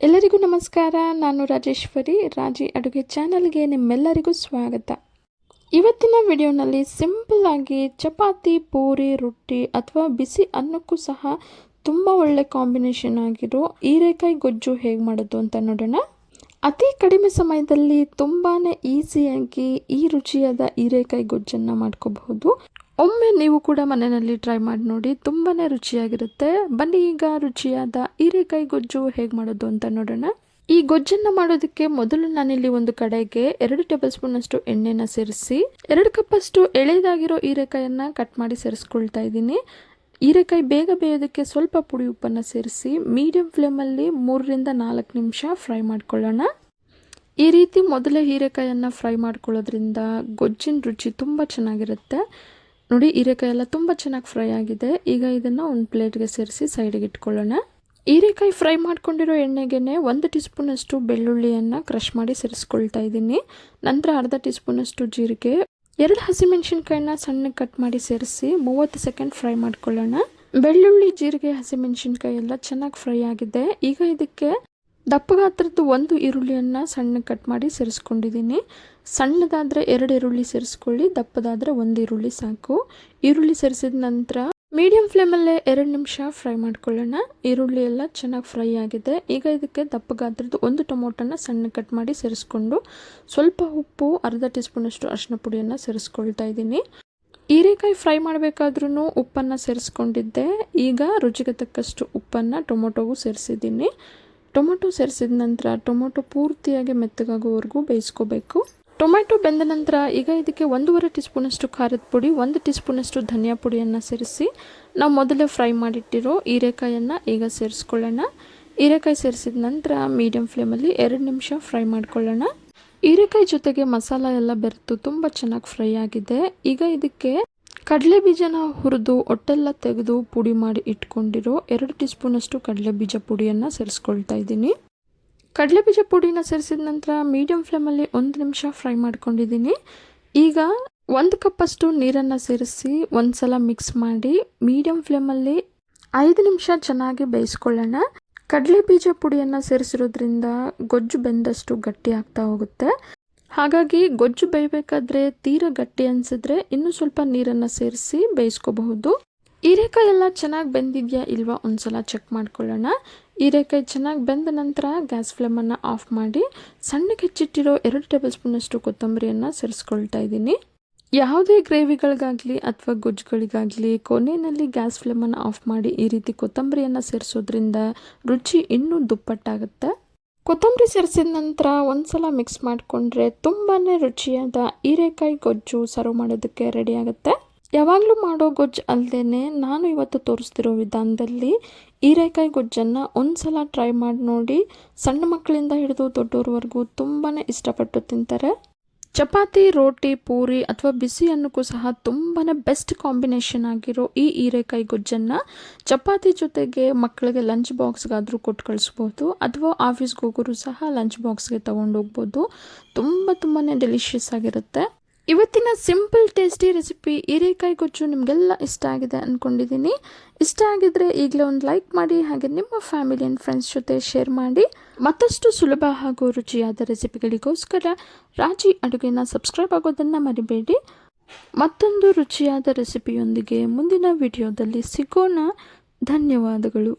ಎಲ್ಲರಿಗೂ ನಮಸ್ಕಾರ, ನಾನು ರಾಜೇಶ್ವರಿ, ರಾಜಿ ಅಡುಗೆ ಚಾನಲ್ಗೆ ನಿಮ್ಮೆಲ್ಲರಿಗೂ ಸ್ವಾಗತ. ಇವತ್ತಿನ ವಿಡಿಯೋನಲ್ಲಿ ಸಿಂಪಲ್ ಆಗಿ ಚಪಾತಿ, ಪೂರಿ, ರೊಟ್ಟಿ ಅಥವಾ ಬಿಸಿ ಅನ್ನಕ್ಕೂ ಸಹ ತುಂಬ ಒಳ್ಳೆ ಕಾಂಬಿನೇಷನ್ ಆಗಿರೋ ಹೀರೆಕಾಯಿ ಗೊಜ್ಜು ಹೇಗೆ ಮಾಡೋದು ಅಂತ ನೋಡೋಣ. ಅತಿ ಕಡಿಮೆ ಸಮಯದಲ್ಲಿ ತುಂಬಾ ಈಸಿಯಾಗಿ ಈ ರುಚಿಯಾದ ಹೀರೆಕಾಯಿ ಗೊಜ್ಜನ್ನು ಮಾಡ್ಕೋಬಹುದು. ಒಮ್ಮೆ ನೀವು ಕೂಡ ಮನೆಯಲ್ಲಿ ಟ್ರೈ ಮಾಡಿ ನೋಡಿ ತುಂಬಾ ರುಚಿಯಾಗಿರುತ್ತೆ. ಬನ್ನಿ ಈಗ ರುಚಿಯಾದ ಹೀರೆಕಾಯಿ ಗೊಜ್ಜು ಹೇಗೆ ಮಾಡೋದು ಅಂತ ನೋಡೋಣ. ಈ ಗೊಜ್ಜನ್ನು ಮಾಡೋದಕ್ಕೆ ಮೊದಲು ನಾನಿಲ್ಲಿ ಒಂದು ಕಡೆಗೆ ಎರಡು ಟೇಬಲ್ ಸ್ಪೂನ್ ಅಷ್ಟು ಎಣ್ಣೆನ ಸೇರಿಸಿ, ಎರಡು ಕಪ್ ಅಷ್ಟು ಎಳೆದಾಗಿರೋ ಹೀರೆಕಾಯನ್ನ ಕಟ್ ಮಾಡಿ ಸೇರಿಸ್ಕೊಳ್ತಾ ಇದ್ದೀನಿ. ಹೀರೆಕಾಯಿ ಬೇಗ ಬೇಯೋದಕ್ಕೆ ಸ್ವಲ್ಪ ಪುಡಿ ಉಪ್ಪನ್ನು ಸೇರಿಸಿ ಮೀಡಿಯಂ ಫ್ಲೇಮಲ್ಲಿ ಮೂರರಿಂದ ನಾಲ್ಕು ನಿಮಿಷ ಫ್ರೈ ಮಾಡ್ಕೊಳ್ಳೋಣ. ಈ ರೀತಿ ಮೊದಲೇ ಹೀರೆಕಾಯನ್ನು ಫ್ರೈ ಮಾಡ್ಕೊಳ್ಳೋದ್ರಿಂದ ಗೊಜ್ಜಿನ ರುಚಿ ತುಂಬ ಚೆನ್ನಾಗಿರುತ್ತೆ. ನೋಡಿ, ಹೀರೆಕಾಯಿ ಎಲ್ಲ ತುಂಬ ಚೆನ್ನಾಗಿ ಫ್ರೈ ಆಗಿದೆ. ಈಗ ಇದನ್ನು ಒಂದು ಪ್ಲೇಟ್ಗೆ ಸೇರಿಸಿ ಸೈಡಿಗೆ ಇಟ್ಕೊಳ್ಳೋಣ. ಹೀರೆಕಾಯಿ ಫ್ರೈ ಮಾಡ್ಕೊಂಡಿರೋ ಎಣ್ಣೆಗೆ ಒಂದು ಟೀ ಸ್ಪೂನಷ್ಟು ಬೆಳ್ಳುಳ್ಳಿಯನ್ನು ಕ್ರಷ್ ಮಾಡಿ ಸೇರಿಸ್ಕೊಳ್ತಾ ಇದ್ದೀನಿ. ನಂತರ ಅರ್ಧ ಟೀ ಸ್ಪೂನಷ್ಟು ಜೀರಿಗೆ, ಎರಡು ಹಸಿಮೆಣ್ಸಿನ್ಕಾಯಿನ ಸಣ್ಣಗೆ ಕಟ್ ಮಾಡಿ ಸೇರಿಸಿ ಮೂವತ್ತು ಸೆಕೆಂಡ್ ಫ್ರೈ ಮಾಡ್ಕೊಳ್ಳೋಣ. ಬೆಳ್ಳುಳ್ಳಿ, ಜೀರಿಗೆ ಹಸಿಮೆಣ್ಸಿನ್ಕಾಯಿ ಎಲ್ಲ ಚೆನ್ನಾಗಿ ಫ್ರೈ ಆಗಿದೆ. ಈಗ ಇದಕ್ಕೆ ದಪ್ಪ ಗಾತ್ರದ್ದು ಒಂದು ಈರುಳ್ಳಿಯನ್ನು ಸಣ್ಣ ಕಟ್ ಮಾಡಿ ಸೇರಿಸ್ಕೊಂಡಿದ್ದೀನಿ. ಸಣ್ಣದಾದರೆ ಎರಡು ಈರುಳ್ಳಿ ಸೇರಿಸ್ಕೊಳ್ಳಿ, ದಪ್ಪದಾದರೆ ಒಂದು ಈರುಳ್ಳಿ ಸಾಕು. ಈರುಳ್ಳಿ ಸೇರಿಸಿದ ನಂತರ ಮೀಡಿಯಂ ಫ್ಲೇಮಲ್ಲೇ ಎರಡು ನಿಮಿಷ ಫ್ರೈ ಮಾಡ್ಕೊಳ್ಳೋಣ. ಈರುಳ್ಳಿ ಎಲ್ಲ ಚೆನ್ನಾಗಿ ಫ್ರೈ ಆಗಿದೆ. ಈಗ ಇದಕ್ಕೆ ದಪ್ಪ ಗಾತ್ರದ್ದು ಒಂದು ಟೊಮೊಟೊನ ಸಣ್ಣ ಕಟ್ ಮಾಡಿ ಸೇರಿಸ್ಕೊಂಡು ಸ್ವಲ್ಪ ಉಪ್ಪು, ಅರ್ಧ ಟೀ ಸ್ಪೂನಷ್ಟು ಅರಿಶಿನ ಪುಡಿಯನ್ನು ಸೇರಿಸ್ಕೊಳ್ತಾ ಇದ್ದೀನಿ. ಹೀರೆಕಾಯಿ ಫ್ರೈ ಮಾಡಬೇಕಾದ್ರೂ ಉಪ್ಪನ್ನು ಸೇರಿಸ್ಕೊಂಡಿದ್ದೆ. ಈಗ ರುಚಿಗೆ ತಕ್ಕಷ್ಟು ಉಪ್ಪನ್ನು ಟೊಮೊಟೊಗೂ ಸೇರಿಸಿದ್ದೀನಿ. ಟೊಮೊಟೊ ಸೇರಿಸಿದ ನಂತರ ಟೊಮೊಟೊ ಪೂರ್ತಿಯಾಗಿ ಮೆತ್ತಗಾಗುವವರೆಗೂ ಬೇಯಿಸ್ಕೋಬೇಕು. ಟೊಮೆಟೊ ಬೆಂದ ನಂತರ ಈಗ ಇದಕ್ಕೆ ಒಂದೂವರೆ ಟೀ ಸ್ಪೂನಷ್ಟು ಖಾರದ ಪುಡಿ, ಒಂದು ಟೀ ಸ್ಪೂನಷ್ಟು ಧನಿಯಾ ಪುಡಿಯನ್ನು ಸೇರಿಸಿ ನಾವು ಮೊದಲೇ ಫ್ರೈ ಮಾಡಿಟ್ಟಿರೋ ಹೀರೆಕಾಯನ್ನು ಈಗ ಸೇರಿಸ್ಕೊಳ್ಳೋಣ. ಹೀರೆಕಾಯಿ ಸೇರಿಸಿದ ನಂತರ ಮೀಡಿಯಂ ಫ್ಲೇಮಲ್ಲಿ ಎರಡು ನಿಮಿಷ ಫ್ರೈ ಮಾಡ್ಕೊಳ್ಳೋಣ. ಹೀರೆಕಾಯಿ ಜೊತೆಗೆ ಮಸಾಲ ಎಲ್ಲ ಬೆರೆತು ತುಂಬ ಚೆನ್ನಾಗಿ ಫ್ರೈ ಆಗಿದೆ. ಈಗ ಇದಕ್ಕೆ ಕಡಲೆ ಬೀಜನ ಹುರಿದು ಒಟ್ಟೆಲ್ಲ ತೆಗೆದು ಪುಡಿ ಮಾಡಿ ಇಟ್ಕೊಂಡಿರೋ ಎರಡು ಟೀ ಸ್ಪೂನಷ್ಟು ಕಡಲೆ ಬೀಜ ಪುಡಿಯನ್ನು ಸೇರಿಸ್ಕೊಳ್ತಾ ಇದ್ದೀನಿ. ಕಡಲೆ ಬೀಜ ಪುಡಿನ ಸೇರಿಸಿದ ನಂತರ ಮೀಡಿಯಂ ಫ್ಲೇಮಲ್ಲಿ ಒಂದು ನಿಮಿಷ ಫ್ರೈ ಮಾಡ್ಕೊಂಡಿದ್ದೀನಿ. ಈಗ ಒಂದು ಕಪ್ಪಷ್ಟು ನೀರನ್ನು ಸೇರಿಸಿ ಒಂದು ಸಲ ಮಿಕ್ಸ್ ಮಾಡಿ ಮೀಡಿಯಂ ಫ್ಲೇಮಲ್ಲಿ ಐದು ನಿಮಿಷ ಚೆನ್ನಾಗಿ ಬೇಯಿಸ್ಕೊಳ್ಳೋಣ. ಕಡಲೆ ಬೀಜ ಪುಡಿಯನ್ನು ಸೇರಿಸಿರೋದ್ರಿಂದ ಗೊಜ್ಜು ಬೆಂದಷ್ಟು ಗಟ್ಟಿ ಆಗ್ತಾ ಹೋಗುತ್ತೆ. ಹಾಗಾಗಿ ಗೊಜ್ಜು ಬೇಯಬೇಕಾದ್ರೆ ತೀರ ಗಟ್ಟಿ ಅನಿಸಿದ್ರೆ ಇನ್ನೂ ಸ್ವಲ್ಪ ನೀರನ್ನು ಸೇರಿಸಿ ಬೇಯಿಸ್ಕೋಬಹುದು. ಹೀರೆಕಾಯಿ ಎಲ್ಲ ಚೆನ್ನಾಗಿ ಬೆಂದಿದೆಯಾ ಇಲ್ವಾ ಒಂದ್ಸಲ ಚೆಕ್ ಮಾಡ್ಕೊಳ್ಳೋಣ. ಹೀರೆಕಾಯಿ ಚೆನ್ನಾಗಿ ಬೆಂದ ನಂತರ ಗ್ಯಾಸ್ ಫ್ಲೇಮನ್ನು ಆಫ್ ಮಾಡಿ ಸಣ್ಣಗೆ ಹೆಚ್ಚಿಟ್ಟಿರೋ ಎರಡು ಟೇಬಲ್ ಸ್ಪೂನಷ್ಟು ಕೊತ್ತಂಬರಿಯನ್ನು ಸೇರಿಸ್ಕೊಳ್ತಾ ಇದ್ದೀನಿ. ಯಾವುದೇ ಗ್ರೇವಿಗಳಿಗಾಗಲಿ ಅಥವಾ ಗೊಜ್ಜುಗಳಿಗಾಗಲಿ ಕೊನೆಯಲ್ಲಿ ಗ್ಯಾಸ್ ಫ್ಲೇಮನ್ನು ಆಫ್ ಮಾಡಿ ಈ ರೀತಿ ಕೊತ್ತಂಬರಿಯನ್ನು ಸೇರಿಸೋದ್ರಿಂದ ರುಚಿ ಇನ್ನೂ ದುಪ್ಪಟ್ಟಾಗುತ್ತೆ. ಕೊತ್ತಂಬರಿ ಸೇರಿಸಿದ ನಂತರ ಒಂದ್ಸಲ ಮಿಕ್ಸ್ ಮಾಡಿಕೊಂಡ್ರೆ ತುಂಬಾ ರುಚಿಯಾದ ಹೀರೆಕಾಯಿ ಗೊಜ್ಜು ಸರ್ವ್ ಮಾಡೋದಕ್ಕೆ ರೆಡಿ ಆಗುತ್ತೆ. ಯಾವಾಗಲೂ ಮಾಡೋ ಗೊಜ್ಜು ಅಲ್ಲದೇ ನಾನು ಇವತ್ತು ತೋರಿಸ್ತಿರೋ ವಿಧಾನದಲ್ಲಿ ಹೀರೆಕಾಯಿ ಗೊಜ್ಜನ್ನು ಒಂದ್ಸಲ ಟ್ರೈ ಮಾಡಿ ನೋಡಿ ಸಣ್ಣ ಮಕ್ಕಳಿಂದ ಹಿಡಿದು ದೊಡ್ಡವ್ರವರೆಗೂ ತುಂಬಾ ಇಷ್ಟಪಟ್ಟು ತಿಂತಾರೆ. ಚಪಾತಿ, ರೋಟಿ, ಪೂರಿ ಅಥವಾ ಬಿಸಿ ಅನ್ನಕ್ಕೂ ಸಹ ತುಂಬಾ ಬೆಸ್ಟ್ ಕಾಂಬಿನೇಷನ್ ಆಗಿರೋ ಈ ಹೀರೆಕಾಯಿ ಗೊಜ್ಜನ್ನು ಚಪಾತಿ ಜೊತೆಗೆ ಮಕ್ಕಳಿಗೆ ಲಂಚ್ ಬಾಕ್ಸ್ಗಾದರೂ ಕೊಟ್ಟು ಕಳಿಸ್ಬೋದು ಅಥವಾ ಆಫೀಸ್ಗೆ ಹೋಗೋರು ಸಹ ಲಂಚ್ ಬಾಕ್ಸ್ಗೆ ತೊಗೊಂಡು ಹೋಗ್ಬೋದು ತುಂಬ ತುಂಬಾ ಡೆಲಿಷಿಯಸ್ ಆಗಿರುತ್ತೆ. ಇವತ್ತಿನ ಸಿಂಪಲ್ ಟೇಸ್ಟಿ ರೆಸಿಪಿ ಹೀರೆಕಾಯಿ ಗೊಜ್ಜು ನಿಮಗೆಲ್ಲ ಇಷ್ಟ ಆಗಿದೆ ಅಂದ್ಕೊಂಡಿದ್ದೀನಿ ಇಷ್ಟ ಆಗಿದ್ರೆ ಈಗಲೇ ಒಂದು ಲೈಕ್ ಮಾಡಿ, ಹಾಗೆ ನಿಮ್ಮ ಫ್ಯಾಮಿಲಿ ಆ್ಯಂಡ್ ಫ್ರೆಂಡ್ಸ್ ಜೊತೆ ಶೇರ್ ಮಾಡಿ. ಮತ್ತಷ್ಟು ಸುಲಭ ಹಾಗೂ ರುಚಿಯಾದ ರೆಸಿಪಿಗಳಿಗೋಸ್ಕರ ರಾಜಿ ಅಡುಗೆನ ಸಬ್ಸ್ಕ್ರೈಬ್ ಆಗೋದನ್ನು ಮರಿಬೇಡಿ. ಮತ್ತೊಂದು ರುಚಿಯಾದ ರೆಸಿಪಿಯೊಂದಿಗೆ ಮುಂದಿನ ವಿಡಿಯೋದಲ್ಲಿ ಸಿಗೋಣ. ಧನ್ಯವಾದಗಳು.